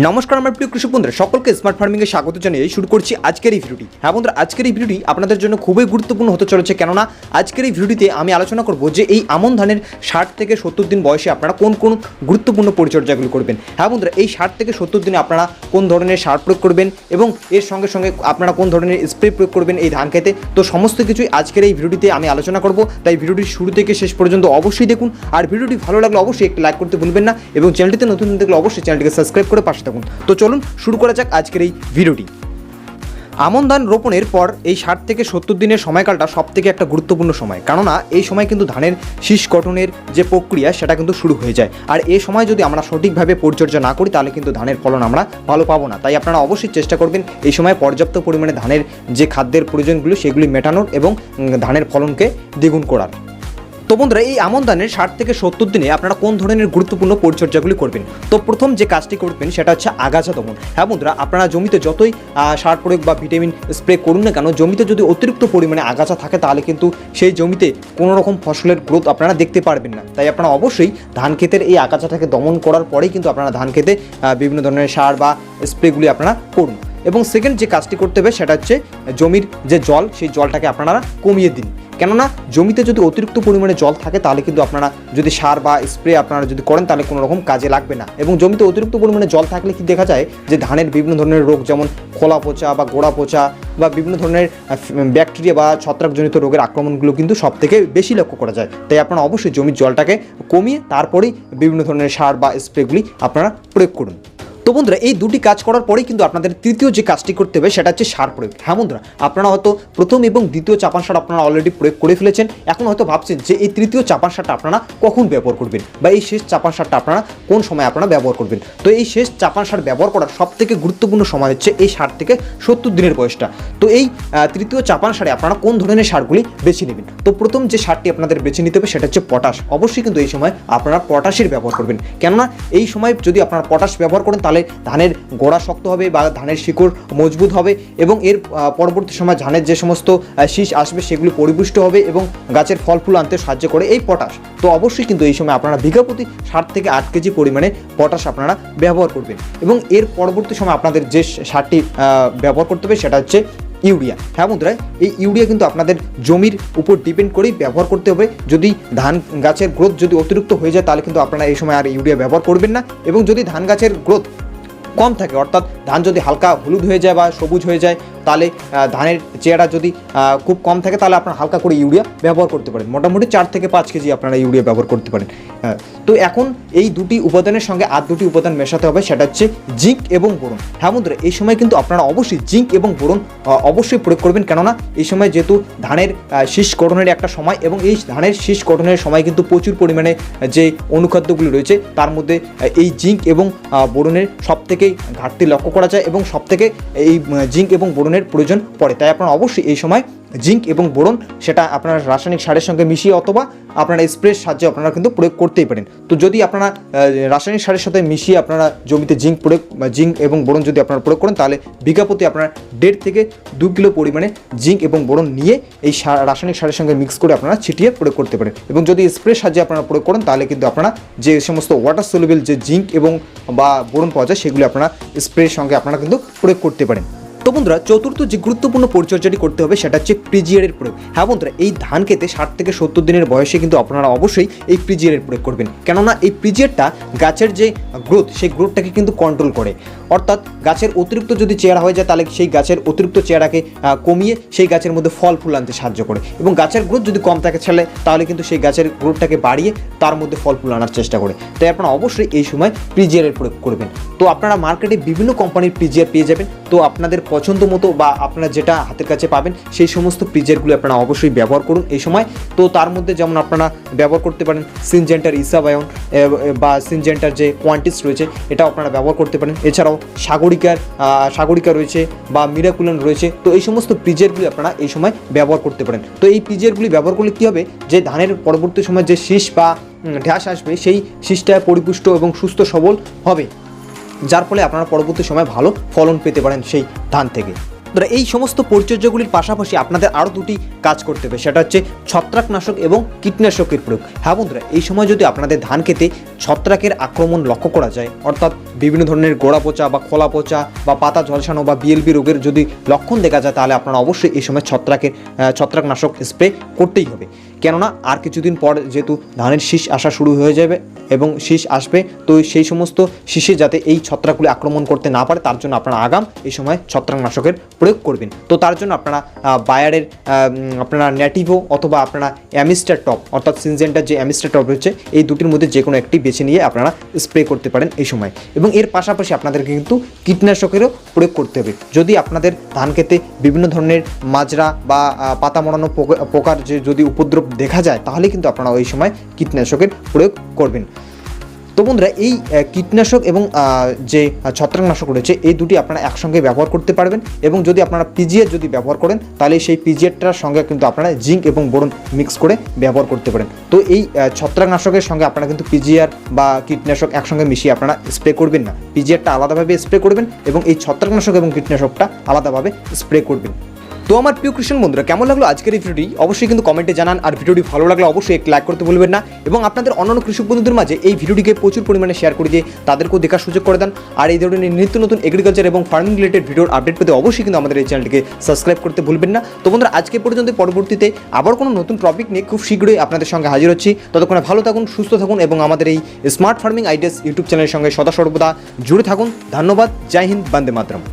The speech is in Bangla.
নমস্কার, আমার প্রিয় কৃষক বন্ধুরা, সকলকে স্মার্ট ফার্মিংয়ে স্বাগত জানিয়ে শুরু করছি আজকের এই ভিডিওটি। হ্যাঁ বন্ধুরা, আজকের এই ভিডিওটি আপনাদের জন্য খুবই গুরুত্বপূর্ণ হতে চলেছে, কেননা আজকের এই ভিডিওটিতে আমি আলোচনা করব যে এই আমন ধানের ষাট থেকে সত্তর দিন বয়সে আপনারা কোন কোন গুরুত্বপূর্ণ পরিচর্যাগুলো করবেন। হ্যাঁ বন্ধুরা, এই ষাট থেকে সত্তর দিনে আপনারা কোন ধরনের সার প্রয়োগ করবেন এবং এর সঙ্গে সঙ্গে আপনারা কোন ধরনের স্প্রে প্রয়োগ করবেন এই ধান খেতে। তো সমস্ত কিছুই আজকের এই ভিডিওটিতে আমি আলোচনা করব, তাই ভিডিওটি শুরু থেকে শেষ পর্যন্ত অবশ্যই দেখুন। আর ভিডিওটি ভালো লাগলে অবশ্যই একটি লাইক করতে ভুলবেন না এবং চ্যানেলটিতে নতুন দেখলে অবশ্যই চ্যানেলটিকে সাবস্ক্রাইব করে পাশে থাকুন তো চলুন শুরু করা যাক আজকের এই ভিডিওটি। আমন ধান রোপণের পর এই ষাট থেকে সত্তর দিনের সময়কালটা সব থেকে একটা গুরুত্বপূর্ণ সময়। কেননা এই সময় কিন্তু ধানের শীষ গঠনের যে প্রক্রিয়া, সেটা কিন্তু শুরু হয়ে যায়। আর এই সময় যদি আমরা সঠিকভাবে পরিচর্যা না করি, তাহলে কিন্তু ধানের ফলন আমরা ভালো পাবো না। তাই আপনারা অবশ্যই চেষ্টা করবেন এই সময় পর্যাপ্ত পরিমাণে ধানের যে খাদ্যের প্রয়োজনগুলো, সেগুলি মেটানোর এবং ধানের ফলনকে দ্বিগুণ করার। তো বন্ধুরা, এই আমন ধানের ষাট থেকে সত্তর দিনে আপনারা কোন ধরনের গুরুত্বপূর্ণ পরিচর্যাগুলি করবেন? তো প্রথম যে কাজটি করবেন সেটা হচ্ছে আগাছা দমন। হ্যাঁ বন্ধুরা, আপনারা জমিতে যতই সার প্রয়োগ বা ভিটামিন স্প্রে করুন না কেন, জমিতে যদি অতিরিক্ত পরিমাণে আগাছা থাকে তাহলে কিন্তু সেই জমিতে কোনো রকম ফসলের গ্রোথ আপনারা দেখতে পারবেন না। তাই আপনারা অবশ্যই ধান ক্ষেতের এই আগাছাটাকে দমন করার পরেই কিন্তু আপনারা ধান খেতে বিভিন্ন ধরনের সার বা স্প্রেগুলি আপনারা করুন। এবং সেকেন্ড যে কাজটি করতে হবে সেটা হচ্ছে জমির যে জল, সেই জলটাকে আপনারা কমিয়ে দিন। কেননা জমিতে যদি অতিরিক্ত পরিমাণে জল থাকে, তাহলে কিন্তু আপনারা যদি সার বা স্প্রে আপনারা যদি করেন, তাহলে কোনো রকম কাজে লাগবে না। এবং জমিতে অতিরিক্ত পরিমাণে জল থাকলে কি দেখা যায় যে, ধানের বিভিন্ন ধরনের রোগ, যেমন খোলা পচা বা গোড়া পচা বা বিভিন্ন ধরনের ব্যাকটেরিয়া বা ছত্রাকজনিত রোগের আক্রমণগুলো কিন্তু সব থেকে বেশি লক্ষ্য করা যায়। তাই আপনারা অবশ্যই জমির জলটাকে কমিয়ে, তারপরেই বিভিন্ন ধরনের সার বা স্প্রেগুলি আপনারা প্রয়োগ করুন। তো বন্ধুরা, এই দুটি কাজ করার পরেই কিন্তু আপনাদের তৃতীয় যে কাজটি করতে হবে, সেটা হচ্ছে সার প্রয়োগ। হ্যাঁ বন্ধুরা, আপনারা হয়তো প্রথম এবং দ্বিতীয় চাপান সার আপনারা অলরেডি প্রয়োগ করে ফেলেছেন। এখন হয়তো ভাবছেন যে এই তৃতীয় চাপান সারটা আপনারা কখন ব্যবহার করবেন বা এই শেষ চাপান সারটা আপনারা কোন সময় আপনারা ব্যবহার করবেন। তো এই শেষ চাপান সার ব্যবহার করার সব থেকে গুরুত্বপূর্ণ সময় হচ্ছে এই সার থেকে সত্তর দিনের বয়সটা। তো এই তৃতীয় চাপান সারে আপনারা কোন ধরনের সারগুলি বেছে নেবেন? তো প্রথম যে সারটি আপনাদের বেছে নিতে হবে, সেটা হচ্ছে পটাশ। অবশ্যই কিন্তু এই সময় আপনারা পটাশের ব্যবহার করবেন। কেননা এই সময় যদি আপনারা পটাশ ব্যবহার করেন, তাহলে ধানের গোড়া শক্ত হবে বা ধানের শিকড় মজবুত হবে এবং এর পরবর্তী সময় ধানের যে সমস্ত শীষ আসবে সেগুলি পরিপুষ্ট হবে এবং গাছের ফল ফুল আনতে সাহায্য করে এই পটাশ। তো অবশ্যই কিন্তু এই সময় আপনারা বিঘা প্রতি ষাট থেকে আট কেজি পরিমাণে পটাশ আপনারা ব্যবহার করবেন এবং এর পরবর্তী সময় আপনাদের যে সারটি ব্যবহার করতে হবে সেটা হচ্ছে ইউরিয়া। হ্যাঁ বন্ধুরা, এই ইউরিয়া কিন্তু আপনাদের জমির উপর ডিপেন্ড করেই ব্যবহার করতে হবে। যদি ধান গাছের গ্রোথ যদি অতিরিক্ত হয়ে যায় তাহলে কিন্তু আপনারা এই সময় আর ইউরিয়া ব্যবহার করবেন না এবং যদি ধান গাছের গ্রোথ কম থাকে। অর্থাৎ ধান যদি হালকা হলুদ হয়ে যায় বা সবুজ হয়ে যায় তাহলে ধানের চেয়ারা যদি খুব কম থাকে, তাহলে আপনারা হালকা করে ইউরিয়া ব্যবহার করতে পারেন। মোটামুটি চার থেকে পাঁচ কেজি আপনারা ইউরিয়া ব্যবহার করতে পারেন। তো এখন এই দুটি উপাদানের সঙ্গে আর দুটি উপাদান মেশাতে হবে, সেটা হচ্ছে জিঙ্ক এবং বোরন। হ্যাঁ বন্ধুরা, এই সময় কিন্তু আপনারা অবশ্যই জিঙ্ক এবং বোরন অবশ্যই প্রয়োগ করবেন। কেননা, এই সময় যেহেতু ধানের শীষ গঠনের একটা সময় এবং এই ধানের শীষ গঠনের সময় কিন্তু প্রচুর পরিমাণে যে অনুখাদ্যগুলি রয়েছে, তার মধ্যে এই জিঙ্ক এবং বোরনের সব থেকে ঘাটতি লক্ষ্য করা যায় এবং সব থেকে এই জিঙ্ক এবং বোরনের প্রয়োজন পড়ে। তাই আপনারা অবশ্যই এই সময় জিঙ্ক এবং বোরন, সেটা আপনারা রাসায়নিক সারের সঙ্গে মিশিয়ে অথবা আপনারা স্প্রের সাহায্যে আপনারা কিন্তু প্রয়োগ করতেই পারেন। তো যদি আপনারা রাসায়নিক সারের সাথে মিশিয়ে আপনারা জমিতে জিঙ্ক প্রয়োগ জিঙ্ক এবং বোরন যদি আপনারা প্রয়োগ করেন, তাহলে বিঘা প্রতি আপনারা দেড় থেকে দু কিলো পরিমাণে জিঙ্ক এবং বোরন নিয়ে এই রাসায়নিক সারের সঙ্গে মিক্স করে আপনারা ছিটিয়ে প্রয়োগ করতে পারেন। এবং যদি স্প্রের সাহায্যে আপনারা প্রয়োগ করেন, তাহলে কিন্তু আপনারা যে সমস্ত ওয়াটার সলিউবল যে জিঙ্ক এবং বা বোরন পাওয়া যায়, সেগুলি আপনারা স্প্রের সঙ্গে আপনারা কিন্তু প্রয়োগ করতে পারেন। তো বন্ধুরা, চতুর্থ যে গুরুত্বপূর্ণ পরিচর্যাটি করতে হবে সেটা হচ্ছে প্রিজিয়ারের প্রয়োগ। হ্যাঁ বন্ধুরা, এই ধান খেতে ষাট থেকে সত্তর দিনের বয়সে কিন্তু আপনারা অবশ্যই এই প্রিজিয়ারের প্রয়োগ করবেন। কেননা এই প্রিজিয়ারটা গাছের যে গ্রোথ সেই গ্রোথটাকে কিন্তু কন্ট্রোল করে। অর্থাৎ গাছের অতিরিক্ত যদি চেহারা হয়ে যায়, তাহলে সেই গাছের অতিরিক্ত চেহারাকে কমিয়ে সেই গাছের মধ্যে ফল ফুল আনতে সাহায্য করে। এবং গাছের গ্রোথ যদি কম থাকে ছেলে তাহলে কিন্তু সেই গাছের গ্রোথটাকে বাড়িয়ে তার মধ্যে ফল ফুল আনার চেষ্টা করে। তাই আপনারা অবশ্যই এই সময় প্রিজিয়ারের প্রয়োগ করবেন। তো আপনারা মার্কেটে বিভিন্ন কোম্পানির প্রিজিয়ার পেয়ে যাবেন। তো আপনাদের পছন্দ মতো বা আপনারা যেটা হাতের কাছে পাবেন, সেই সমস্ত প্রিজিয়ারগুলো আপনারা অবশ্যই ব্যবহার করুন এই সময়। তো তার মধ্যে যেমন আপনারা ব্যবহার করতে পারেন সিনজেন্টার ইসাবায়ন বা সিনজেন্টার যে কোয়ান্টিস রয়েছে, এটাও আপনারা ব্যবহার করতে পারেন। এছাড়াও সাগরিকার সাগরিকা রয়েছে বা মিরাকুলান রয়েছে। তো এই সমস্ত প্রিজিয়ারগুলি আপনারা এই সময় ব্যবহার করতে পারেন। তো এই প্রিজিয়ারগুলি ব্যবহার করলে কী হবে? যে ধানের পরবর্তী সময় যে শীষ বা ঢ্যাস আসবে, সেই শীষটা পরিপুষ্ট এবং সুস্থ সবল হবে। যার ফলে আপনারা পরবর্তী সময় ভালো ফলন পেতে পারেন সেই ধান থেকে। বন্ধুরা, এই সমস্ত পরিচর্যাগুলির পাশাপাশি আপনাদের আরও দুটি কাজ করতে হবে। সেটা হচ্ছে ছত্রাকনাশক এবং কীটনাশকের প্রয়োগ। হ্যাঁ বন্ধুরা এই সময় যদি আপনাদের ধান খেতে ছত্রাকের আক্রমণ লক্ষ্য করা যায় অর্থাৎ বিভিন্ন ধরনের গোড়া পচা বা খোলা পচা বা পাতা ঝলসানো বা বিএলবি রোগের যদি লক্ষণ দেখা যায় তাহলে আপনারা অবশ্যই এই সময় ছত্রাকের ছত্রাকনাশক স্প্রে করতেই হবে। কেননা আর কিছুদিন পর যেহেতু ধানের শীষ আসা শুরু হয়ে যাবে এবং শীষ আসবে তো সেই সমস্ত শীষে যাতে এই ছত্রাকগুলি আক্রমণ করতে না পারে তার জন্য আপনারা আগাম এই সময় ছত্রাকনাশকের প্রয়োগ করবেন। তো তার জন্য আপনারা বায়ারের আপনারা ন্যাটিভো অথবা আপনারা অ্যামিস্টার টপ অর্থাৎ সিনজেন্টার যে অ্যামিস্টার টপ রয়েছে, এই দুটির মধ্যে যে কোনো একটি বেছে নিয়ে আপনারা স্প্রে করতে পারেন এই সময়। এবং এর পাশাপাশি আপনাদেরকে কিন্তু কীটনাশকেরও প্রয়োগ করতে হবে। যদি আপনাদের ধান খেতে বিভিন্ন ধরনের মাজরা বা পাতা মরানো পোকা- পোকার যে যদি উপদ্রব দেখা যায়, তাহলে কিন্তু আপনারা ওই সময় কীটনাশকের প্রয়োগ করবেন। তো বন্ধুরা, এই কীটনাশক এবং যে ছত্রাকনাশক রয়েছে, এই দুটি আপনারা একসঙ্গে ব্যবহার করতে পারবেন এবং যদি আপনারা পিজিএর যদি ব্যবহার করেন, তাহলে সেই পিজিএরটার সঙ্গে কিন্তু আপনারা জিঙ্ক এবং বোরন মিক্স করে ব্যবহার করতে পারেন। তো এই ছত্রাকনাশকের সঙ্গে আপনারা কিন্তু পিজিআর বা কীটনাশক একসঙ্গে মিশিয়ে আপনারা স্প্রে করবেন না। পিজিআরটা আলাদাভাবে স্প্রে করবেন এবং এই ছত্রাকনাশক এবং কীটনাশকটা আলাদাভাবে স্প্রে করবেন। তো আমার প্রিয় কৃষ্ণ বন্ধুরা, কেমন লাগল আজকের এই ভিডিওটি? অবশ্যই কিন্তু কমেন্টে জানান, আর ভিডিওটি ভালো লাগলে অবশ্যই এক লাইক করতে ভুলবেন না। এবং আপনাদের অন্যান্য কৃষক বন্ধুদের মাঝে এই ভিডিওটিকে প্রচুর পরিমাণে শেয়ার করে দিয়ে তাদেরকেও দেখার সুযোগ করে দেন। আর এই ধরনের নিত্য নতুন এগ্রিকালচার এবং ফার্মিং রিলেটেড ভিডিওর আপডেট পেতে অবশ্যই কিন্তু আমাদের এই চ্যানেলটিকে সাবস্ক্রাইব করতে ভুলবেন না। তো বন্ধুরা, আজকে পর্যন্ত পরবর্তীতে আবার কোনো নতুন টপিক নিয়ে খুব শীঘ্রই আপনাদের সঙ্গে হাজির হচ্ছি। ততক্ষণে ভালো থাকুন, সুস্থ থাকুন এবং আমাদের এই স্মার্ট ফার্মিং আইডিয়াস ইউটিউব চ্যানেলের সঙ্গে সদা সর্বদা জুড়ে থাকুন। ধন্যবাদ, জয় হিন্দ, বন্দে মাতরম।